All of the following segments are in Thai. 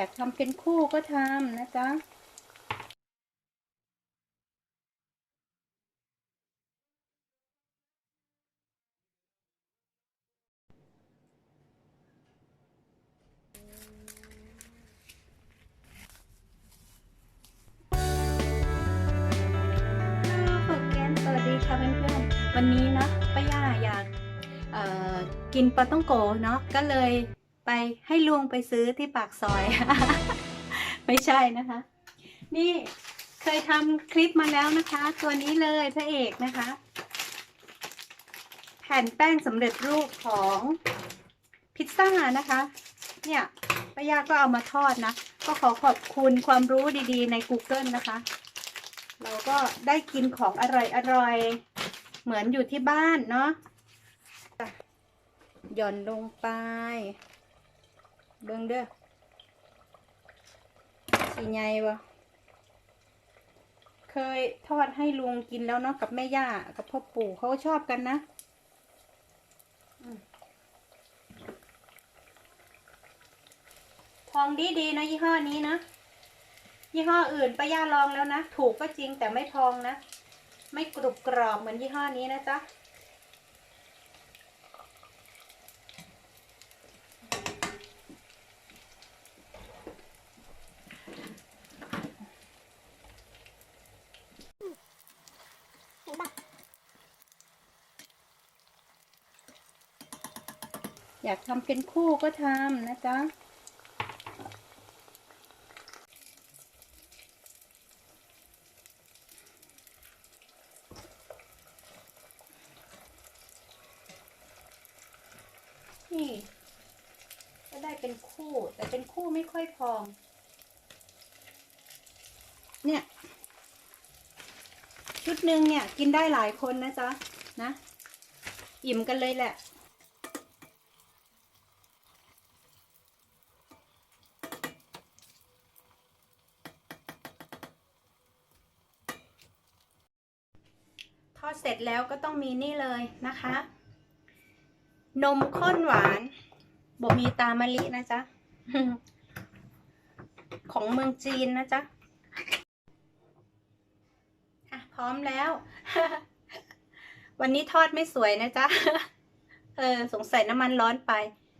อยากทำเป็นคู่ก็ทำนะจ๊ะฝึกแกนสวัสดีค่ะเพื่อนๆวันนี้เนาะป้าย่าอยากกินปลาต้องโกเนาะก็เลย ไปให้ลุงไปซื้อที่ปากซอย ไม่ใช่นะคะ นี่เคยทำคลิปมาแล้วนะคะ ตัวนี้เลยพระเอกนะคะ แผ่นแป้งสำเร็จรูปของพิซซ่านะคะ เนี่ยป้ายาก็เอามาทอดนะ ก็ขอขอบคุณความรู้ดีๆใน Google นะคะ เราก็ได้กินของอร่อยอร่อยๆเหมือนอยู่ที่บ้านเนาะหย่อนลงไป เบิ่งเด้อสีไงวะเคยทอดให้ลุงกินแล้วเนาะกับแม่ย่ากับพ่อปู่เขาก็ชอบกันนะทองดีดีๆนะยี่ห้อนี้นะยี่ห้ออื่นป้าย่าลองแล้วนะ ถูกก็จริงแต่ไม่ทองนะ ไม่กรุบกรอบเหมือนยี่ห้อนี้นะจ๊ะ อยากทำเป็นคู่ก็ทำนะจ๊ะนี่ก็ได้เป็นคู่ แต่เป็นคู่ไม่ค่อยพอง เนี่ย ชุดหนึ่งเนี่ย กินได้หลายคนนะจ๊ะนะ อิ่มกันเลยแหละ อดเสร็จแล้วก็ต้องมีนี่เลยนะคะ นมข้นหวานบ่มีตามะลินะจ๊ะ ของเมืองจีนนะจ๊ะอะพร้อมแล้ว วันนี้ทอดไม่สวยนะจ๊ะ เออ สงสัยน้ำมันร้อนไป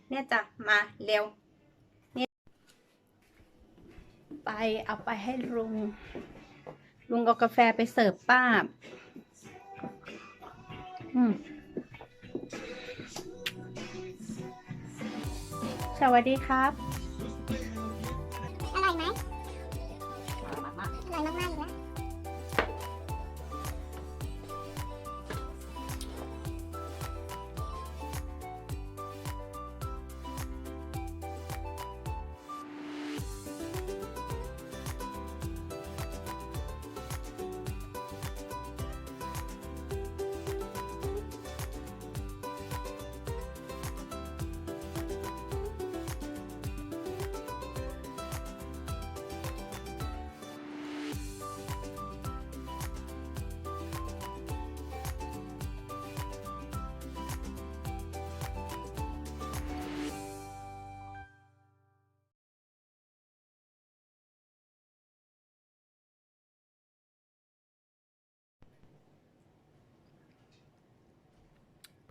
เนี่ยจ้ะ มาเร็วไปเอาไปให้ลุง ลุงเอากาแฟไปเสิร์ฟป้า สวัสดีครับ อร่อยไหมอร่อยมากๆเลยนะ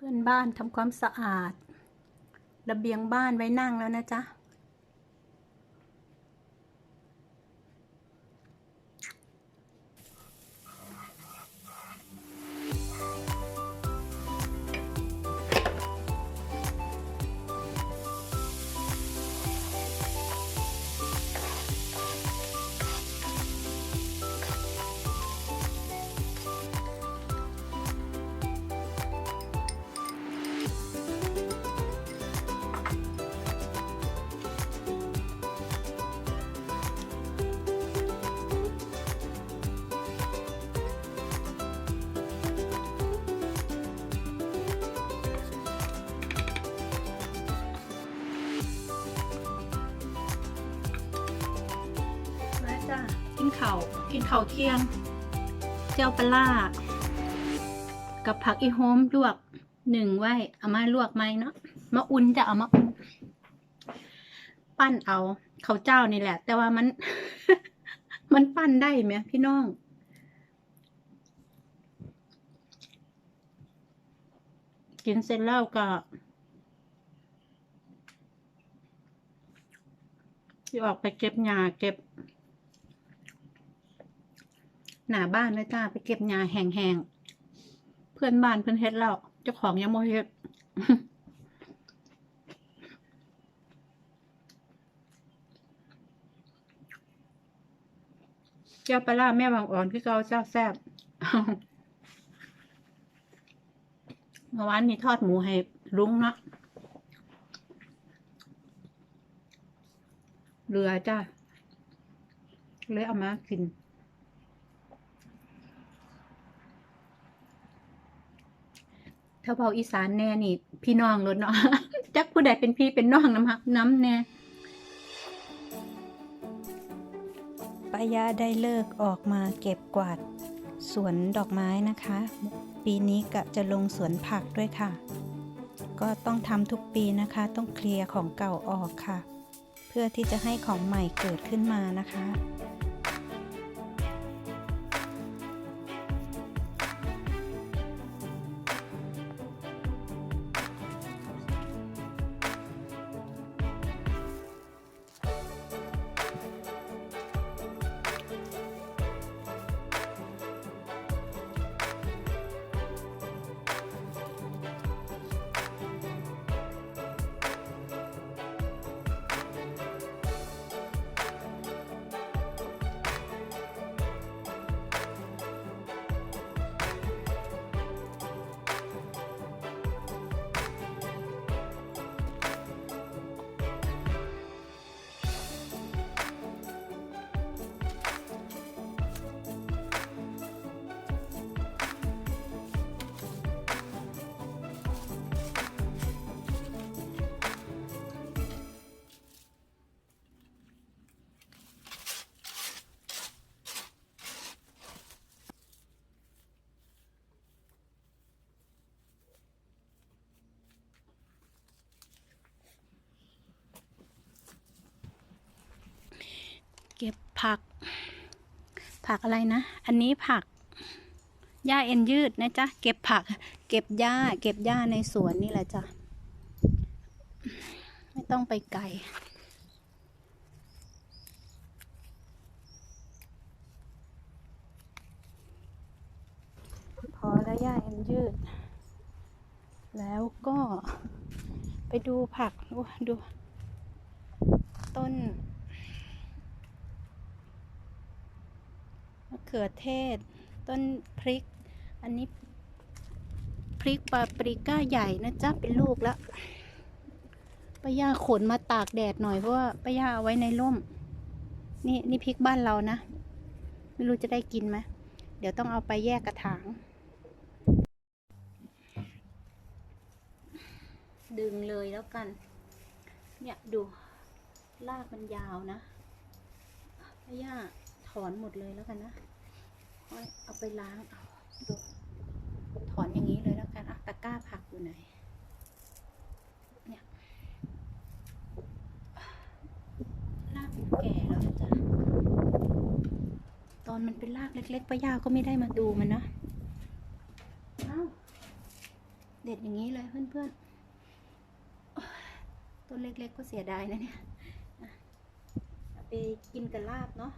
พื่อนบ้านทำความสะอาด ระเบียงบ้านไว้นั่งแล้วนะจ๊ะ จ้ะกินข้าวกินข้าวเที่ยง เจ้าปลากับผักอีโฮมลวกหนึ่งไว้ เอามาลวกไหมเนาะมาอุ่นจะเอามาอุ่น ปั้นเอาเขาวเจ้านี่แหละ แต่ว่ามัน มันปั้นได้ไหมพี่น้องกินเสร็จแล้วก็ที่ออกไปเก็บหญ้าเก็บ หน้าบ้านเลยจ้า ไปเก็บหญ้าแห้งๆ เพื่อนบ้านเพื่อนเฮ็ดแล้วเจ้าของยังโมเฮ็ดเจ้าปลาร้าแม่บางอ่อนคือเกาเจ้าแซ่บเมื่อวานนี้ทอดหมูให้ลุงเนาะเรือจ้าเลยเอามากิน ถ้าเบาอีสานแน่นี่ พี่น้องรถเนาะจักผู้ใดเป็นพี่เป็นน้องน้ำฮักน้ำแน่ป้ายาได้เลิกออกมาเก็บกวาด สวนดอกไม้นะคะ ปีนี้กะจะลงสวนผักด้วยค่ะ ก็ต้องทำทุกปีนะคะ ต้องเคลียร์ของเก่าออกค่ะ เพื่อที่จะให้ของใหม่เกิดขึ้นมานะคะ ผัก ผักอะไรนะ อันนี้ผัก หญ้าเอ็นยืดนะจ๊ะ เก็บผัก เก็บหญ้า เก็บหญ้าในสวนนี่แหละจ้ะ ไม่ต้องไปไกลพอแล้วหญ้าเอ็นยืด แล้วก็ไปดูผักดูดูต้น มะเขือเทศ ต้นพริก อันนี้พริกปาปริก้าใหญ่นะจ๊ะเป็นลูกแล้วป้าย่าขนมาตากแดดหน่อยเพราะว่าป้าย่าเอาไว้ในร่ม นี่นี่พริกบ้านเรานะ ไม่รู้จะได้กินไหมเดี๋ยวต้องเอาไปแยกกระถาง ดึงเลยแล้วกัน เนี่ยดูลากมันยาวนะป้าย่า อนหมดเลยแล้วกันนะเอาไปล้างเอาดูถอนอย่างนี้เลยแล้วกันอะตะกร้าผักอยู่ไหนเนี่ยรากแก่แล้วจ๊ะตอนมันเป็นรากเล็กๆป้ายาก็ไม่ได้มาดูมันนะเอ้าเด็ดอย่างนี้เลยเพื่อนๆต้นเล็กๆก็เสียดายนะเนี่ยเอาไปกินกับลาบเนาะ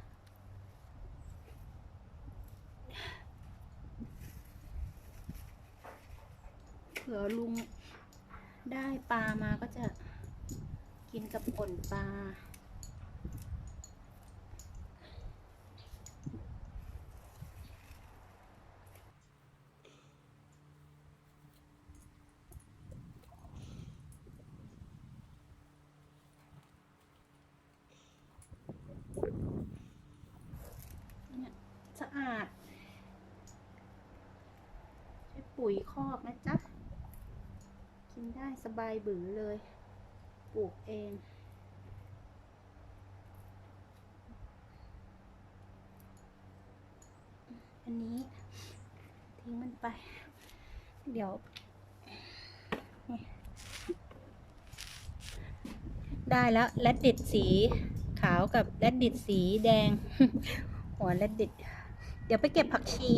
ผื่อลุงได้ปลามาก็จะกินกับป่นปลาเนี่ยสะอาด ใช้ปุ๋ยคอกนะจ๊ะ กินได้สบายบือเลย ปลูกเอง อันนี้ทิ้งมันไป เดี๋ยวได้แล้วแรดดิดสีขาวกับแรดดิดสีแดง หัวแรดดิด เดี๋ยวไปเก็บผักชี